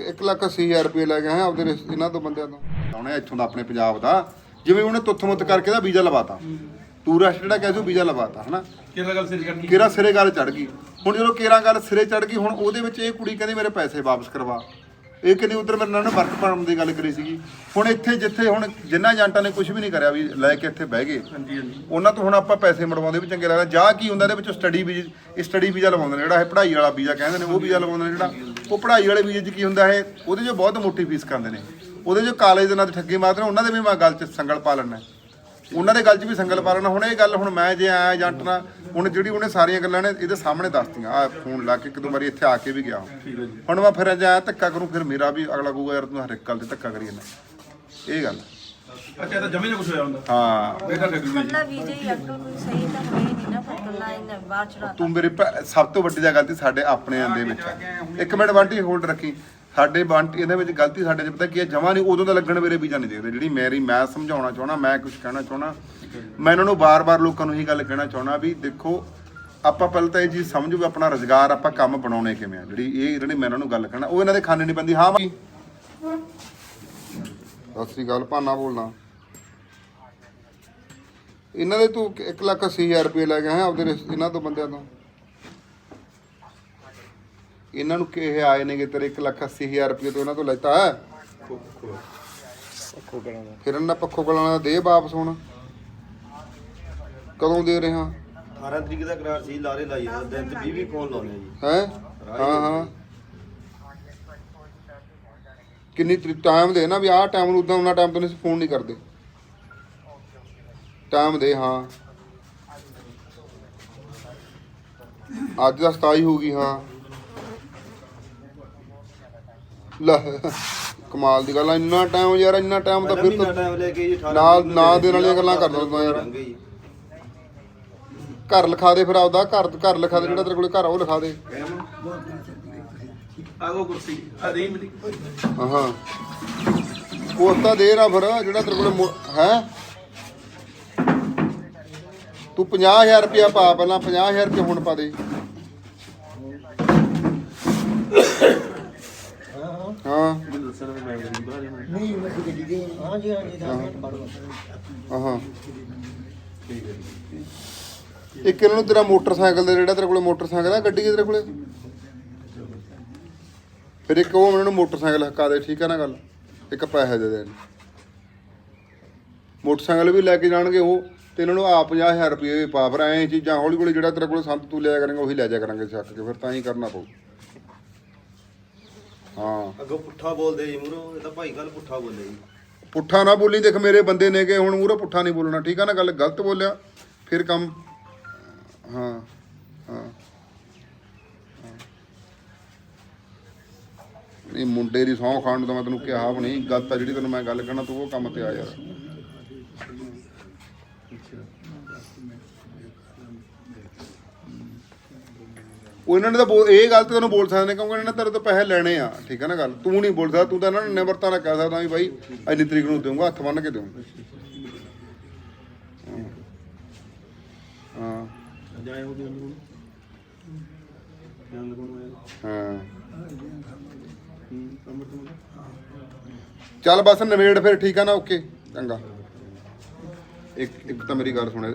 1 ਲੱਖ 80 ਹਜ਼ਾਰ ਰੁਪਏ ਲੈ ਗਏ ਹੈ ਆਪਦੇ ਇਹਨਾਂ ਤੋਂ ਬੰਦਿਆਂ ਤੋਂ। ਆਉਣੇ ਇੱਥੋਂ ਦਾ ਆਪਣੇ ਪੰਜਾਬ ਦਾ ਜਿਵੇਂ ਉਹਨੇ ਤੁੱਥ-ਮੁੱਤ ਕਰਕੇ ਦਾ ਵੀਜ਼ਾ ਲਵਾਤਾ। ਟੂਰਿਸਟ ਜਿਹੜਾ ਕਹਿੰਦੇ ਉਹ ਵੀਜ਼ਾ ਲਵਾਤਾ ਹਨਾ? ਕਿਹੜਾ ਗੱਲ ਸਿਰ ਕਰਨੀ ਕੇਰਾ ਸਿਰੇ ਗੱਲ ਚੜ ਗਈ? ਹੁਣ ਜਦੋਂ ਕੇਰਾ ਗੱਲ ਸਿਰੇ ਚੜ ਗਈ ਹੁਣ ਉਹਦੇ ਵਿੱਚ ਇਹ ਕੁੜੀ ਕਹਿੰਦੀ ਮੇਰੇ ਪੈਸੇ ਵਾਪਸ ਕਰਵਾ। ਇਹ ਕਹਿੰਦੀ ਉਧਰ ਮੇਰੇ ਨਾਲ ਨਾ ਵਰਕ ਪਰਮ ਦੀ ਗੱਲ ਕਰੀ ਸੀਗੀ। ਹੁਣ ਇੱਥੇ ਜਿੱਥੇ ਹੁਣ ਜਿੰਨਾ ਏਜੰਟਾਂ ਨੇ ਕੁਝ ਵੀ ਨਹੀਂ ਕਰਿਆ ਵੀ ਲੈ ਕੇ ਇੱਥੇ ਬਹਿ ਗਏ। ਹਾਂਜੀ ਹਾਂਜੀ। ਉਹਨਾਂ ਤੋਂ ਹੁਣ ਆਪਾਂ ਪੈਸੇ ਮੜਵਾਉਂਦੇ ਵੀ ਚੰਗੇ ਲੱਗਦਾ ਜਾਂ ਕੀ ਹੁੰਦਾ ਇਹਦੇ ਵਿੱਚ ਸਟੱਡੀ ਵੀਜ਼ਾ ਸਟੱਡੀ ਵੀਜ਼ਾ ਲਵਾਉਂਦੇ ਨੇ ਜਿਹੜਾ ਇਹ ਪੜ੍ਹਾਈ ਵਾਲਾ ਵੀਜ਼ਾ ਕਹਿੰਦੇ ਨੇ ਉਹ ਵੀਜ਼ਾ ਲਵਾਉਂਦੇ ਨੇ ਜਿਹੜਾ ਉਹ ਪੜ੍ਹਾਈ ਵਾਲੇ ਵੀਜ਼ੇ 'ਚ ਕੀ ਹੁੰਦਾ ਹੈ ਉਹਦੇ 'ਚ ਬਹੁਤ ਮੋਟੀ ਫੀਸ ਖਾਂਦੇ ਨੇ। ਉਹਦੇ 'ਚ ਕਾਲਜ ਦੇ ਨਾਲ ਠੱਗੀ ਮਾਰਦੇ ਨੇ ਉਹਨਾਂ ਦੇ ਵੀ ਮੈਂ ਗੱਲ 'ਚ ਸੰਗਲ ਪਾ ਲੈਣਾ ਉਹਨਾਂ ਦੇ ਗੱਲ 'ਚ ਵੀ ਸੰਗਲ ਪਾ ਲੈਣਾ ਹੁਣ ਇਹ ਗੱਲ ਹੁਣ ਮੈਂ ਜੇ ਆਇਆ ਏਜੰਟ ਨਾਲ ਹੁਣ ਜਿਹੜੀ ਉਹਨੇ ਸਾਰੀਆਂ ਗੱਲਾਂ ਨੇ ਇਹਦੇ ਸਾਹਮਣੇ ਦੱਸਤੀਆਂ। ਆ ਫੋਨ ਲਾ ਕੇ ਇੱਕ ਦੋ ਵਾਰੀ ਇੱਥੇ ਆ ਕੇ ਵੀ ਗਿਆ ਹੁਣ ਮੈਂ ਫਿਰ ਜਾ ਧੱਕਾ ਕਰੂੰ ਫਿਰ ਮੇਰਾ ਵੀ ਅਗਲਾ ਕਹੂਗਾ ਯਾਰ ਤੂੰ ਹਰ ਇੱਕ ਗੱਲ ਤੇ ਧੱਕਾ ਕਰੀ ਜਾਂਦਾ। ਇਹ ਗੱਲ। ਅੱਛਾ ਤਾਂ ਜਮੇ ਨਾ ਕੁਝ ਹੋਇਆ ਹੁੰਦਾ। ਹਾਂ। ਇਹ ਤਾਂ ਠੱਗੀ ਵੀਜੇ ਹੀ ਅੱਗੋਂ ਕੋਈ ਸਹੀ ਤਾਂ ਹੋਏ ਨਹੀਂ। ਬਾਹਰ ਚੜਾ ਤੂੰ ਮੇਰੇ ਭੈ- ਸਭ ਤੋਂ ਵੱਡੀ ਦਾ ਗਲਤੀ ਸਾਡੇ ਆਪਣਿਆਂ ਦੇ ਵਿੱਚ ਆ। ਇੱਕ ਮਿੰਟ ਬੰਟੀ ਹੋਲਡ ਰੱਖੀ। ਸਾਡੇ ਬੰਟੀ ਇਹਦੇ ਵਿੱਚ ਗਲਤੀ ਸਾਡੇ 'ਚ ਪਤਾ ਕੀ ਹੈ ਜਮਾ ਨਹੀਂ ਉਦੋਂ ਦਾ ਲੱਗਣ ਮੇਰੇ ਵੀਜ਼ਾ ਨਹੀਂ ਦੇਖਦੇ। ਜਿਹੜੀ ਮੇਰੀ ਮੈਂ ਸਮਝਾਉਣਾ ਚਾਹਣਾ ਮੈਂ ਕੁਝ ਕਹਿਣਾ ਚਾਹਣਾ ਮੈਂ ਇਹਨਾਂ ਨੂੰ ਬਾਰ-ਬਾਰ ਲੋਕਾਂ ਨੂੰ ਇਹੀ ਗੱਲ ਕਹਿਣਾ ਚਾਹਣਾ ਵੀ ਦੇਖੋ ਆਪਾਂ ਪਹਿਲਾਂ ਤਾਂ ਇਹ ਚੀਜ਼ ਸਮਝੋ ਵੀ ਆਪਣਾ ਰੋਜ਼ਗਾਰ ਆਪਾਂ ਕੰਮ ਬਣਾਉਣੇ ਕਿਵੇਂ ਆ। ਜਿਹੜੀ ਇਹ ਜਿਹੜੀ ਮੈਂ ਇਹਨਾਂ ਨੂੰ ਗੱਲ ਕਹਿਣਾ ਉਹ ਇਹਨਾਂ ਦੇ ਖਾਣੇ ਨਹੀਂ ਪੈਂਦੀ। ਹਾਂ ਬਾਈ। ਸਤਿ ਸ੍ਰੀ ਅਕਾਲ ਭਾਨਾ ਬੋਲਣਾ ਇਹਨਾਂ ਦੇ ਤੂੰ 1 ਲੱਖ 80 ਹਜ਼ਾਰ ਰੁਪਏ ਲੈ ਗਿਆ ਹੈ ਆਪਦੇ ਰਿਸ਼ਤੇ- ਇਹਨਾਂ ਤੋਂ ਬੰਦਿਆਂ ਤੋਂ। ਇਹਨਾਂ ਨੂੰ ਕਿਹ ਆਏ ਨੇਗੇ ਤੇਰੇ 1 ਲੱਖ 80 ਹਜ਼ਾਰ ਰੁਪਏ ਤੋਂ ਇਹਨਾਂ ਤੋਂ ਲੈਤਾ ਹੈ? ਫਿਰ ਇਹਨਾਂ ਪੱਖੋ ਕਲਾਂ ਦਾ ਦੇ ਵਾਪਸ ਹੁਣ। ਕਦੋਂ ਦੇ ਰਿਹਾ 18 ਤਰੀਕ ਦਾ ਕਰਾਰ ਸੀ ਲਾਰੇ ਲਾਈ ਜਾਂਦਾ ਦਿਨ ਤੇ 20 20 ਫੋਨ ਲਾਉਣੇ ਆ ਜੀ। ਹੈ? ਹਾਂ ਹਾਂ ਕਿੰਨੀ ਟਾਈਮ ਦੇ ਨਾ ਵੀ ਆਹ ਟਾਈਮ ਨੂੰ ਉਦਾਂ ਉਹਨਾਂ ਟਾਈਮ ਤੋਂ ਨਹੀਂ ਫੋਨ ਨਹੀਂ ਕਰਦੇ। ਟਾਈਮ ਦੇ ਹਾਂ। ਅੱਜ ਦਾ 27 ਹੋ ਗਈ ਹਾਂ। ਲੈ ਕਮਾਲ ਦੀ ਗੱਲ ਆ ਇੰਨਾ ਟਾਈਮ ਯਾਰ ਇੰਨਾ ਟਾਈਮ ਤਾਂ ਫਿਰ ਤਾਂ ਟਾਈਮ ਲੈ ਕੇ ਜੀ 18 ਨਾਲ- ਨੂੰ ਦੇ ਗੱਲਾਂ ਕਰਦਾ ਹੁੰਦਾ ਯਾਰ। ਘਰ ਲਿਖਾ ਦੇ ਫਿਰ ਆਪਦਾ ਘਰ ਘਰ ਲਿਖਾ ਦੇ ਜਿਹੜਾ ਤੇਰੇ ਕੋਲੇ ਘਰ ਆ ਉਹ ਲਿਖਾ ਦੇ। ਆਗੋ ਕੁਰਸੀ ਆ ਦੇ ਮੇਰੀ। ਹਾਂ। ਉਹ ਤਾਂ ਦੇ ਨਾ ਫਿਰ ਜਿਹੜਾ ਤੇਰੇ ਕੋਲੇ ਹੈ? ਤੂੰ 50000 ਰੁਪਇਆ ਪਾ ਪਹਿਲਾਂ 50000 ਰੁਪਇਆ ਹੁਣ ਪਾ ਦੇ। ਹਾਂ। ਦੇਣਾ ਨਹੀਂ ਮੈਂ ਦੇ ਹਾਂ ਜੀ ਜੀ ਇੱਕ ਇਹਨਾਂ ਨੂੰ ਤੇਰਾ ਮੋਟਰਸਾਈਕਲ ਦੇ ਜਿਹੜਾ ਤੇਰੇ ਕੋਲੇ ਮੋਟਰਸਾਈਕਲ ਆ ਗੱਡੀ ਹੈ ਤੇਰੇ ਕੋਲੇ? ਫਿਰ ਇੱਕ ਉਹ ਉਹਨਾਂ ਨੂੰ ਮੋਟਰਸਾਈਕਲ ਹਕਾ ਦੇ ਠੀਕ ਹੈ ਨਾ ਗੱਲ? ਇੱਕ ਪੈਸੇ ਦੇ ਦੇ ਮੋਟਰਸਾਈਕਲ ਵੀ ਲੈ ਕੇ ਜਾਣਗੇ ਉਹ। ਤੇ ਇਹਨਾਂ ਨੂੰ ਆ 50000 ਰੁਪਏ ਪਾ ਫਿਰ ਐਂ ਚੀਜ਼ਾਂ ਹੌਲੀ ਹੌਲੀ ਜਿਹੜਾ ਤੇਰੇ ਕੋਲੇ ਸੰਤ ਤੂੰ ਲਿਆ ਕਰੇਂਗਾ ਉਹੀ ਲੈ ਜਾ ਕਰਾਂਗੇ ਚੱਕ ਕੇ ਫਿਰ ਤਾਂ ਹੀ ਕਰਨਾ ਪਊ। ਹਾਂ। ਅੱਗੋਂ ਪੁੱਠਾ ਬੋਲਦੇ ਜੀ ਮੂਰੋ ਇਹ ਤਾਂ ਭਾਈ ਕੱਲ ਪੁੱਠਾ ਬੋਲੇ ਜੀ। ਪੁੱਠਾ ਨਾ ਬੋਲੀ ਦੇਖ ਮੇਰੇ ਬੰਦੇ ਨੇਗੇ ਹੁਣ ਮੂਹਰੇ ਪੁੱਠਾ ਨਹੀਂ ਬੋਲਣਾ ਠੀਕ ਆ ਨਾ ਗੱਲ? ਗਲਤ ਬੋਲਿਆ ਫਿਰ ਕੰਮ ਹਾਂ ਹਾਂ। ਇਹ ਮੁੰਡੇ ਦੀ ਸਹੁੰ ਖਾਣ ਨੂੰ ਤਾਂ ਮੈਂ ਤੈਨੂੰ ਕਿਹਾ ਵੀ ਨਹੀਂ ਗਲਤ ਆ ਜਿਹੜੀ ਤੈਨੂੰ ਮੈਂ ਗੱਲ ਕਹਿਣਾ ਤੂੰ ਉਹ ਕੰਮ ਤੇ ਆ ਯਾਰ। ਉਹ ਨੇ ਤਾਂ ਬੋਲ ਇਹ ਗੱਲ ਤੇ ਤੈਨੂੰ ਬੋਲ ਸਕਦੇ ਨੇ, ਕਿਉਂਕਿ ਇਹਨਾਂ ਨੇ ਤੇਰੇ ਤੋਂ ਪੈਸੇ ਲੈਣੇ ਆ। ਠੀਕ ਹੈ ਨਾ ਗੱਲ? ਤੂੰ ਨਹੀਂ ਬੋਲ ਸਕਦਾ, ਤੂੰ ਤਾਂ ਇਹਨਾਂ ਨੂੰ ਨਿਮਰਤਾ ਨਾਲ ਕਹਿ ਸਕਦਾ ਵੀ ਬਾਈ ਇੰਨੀ ਤਰੀਕ ਨੂੰ ਦੇਵਾਂਗਾ ਹੱਥ ਬੰਨ ਕੇ ਦੇਵਾਂਗਾ ਹਾਂ। ਜਾਏ ਹੋ। ਗਿਆ ਨੂੰ ਜਾਨ ਲਗਾਉਣਾ ਹੈ ਹਾਂ ਹੂੰ ਕਮਰ ਤੋਂ ਚੱਲ ਬਸ ਨਵੇੜ ਫਿਰ, ਠੀਕ ਆ ਨਾ, ਓਕੇ, ਚੰਗਾ। ਇੱਕ ਇੱਕ ਤਾਂ ਮੇਰੀ ਗੱਲ ਸੁਣੇ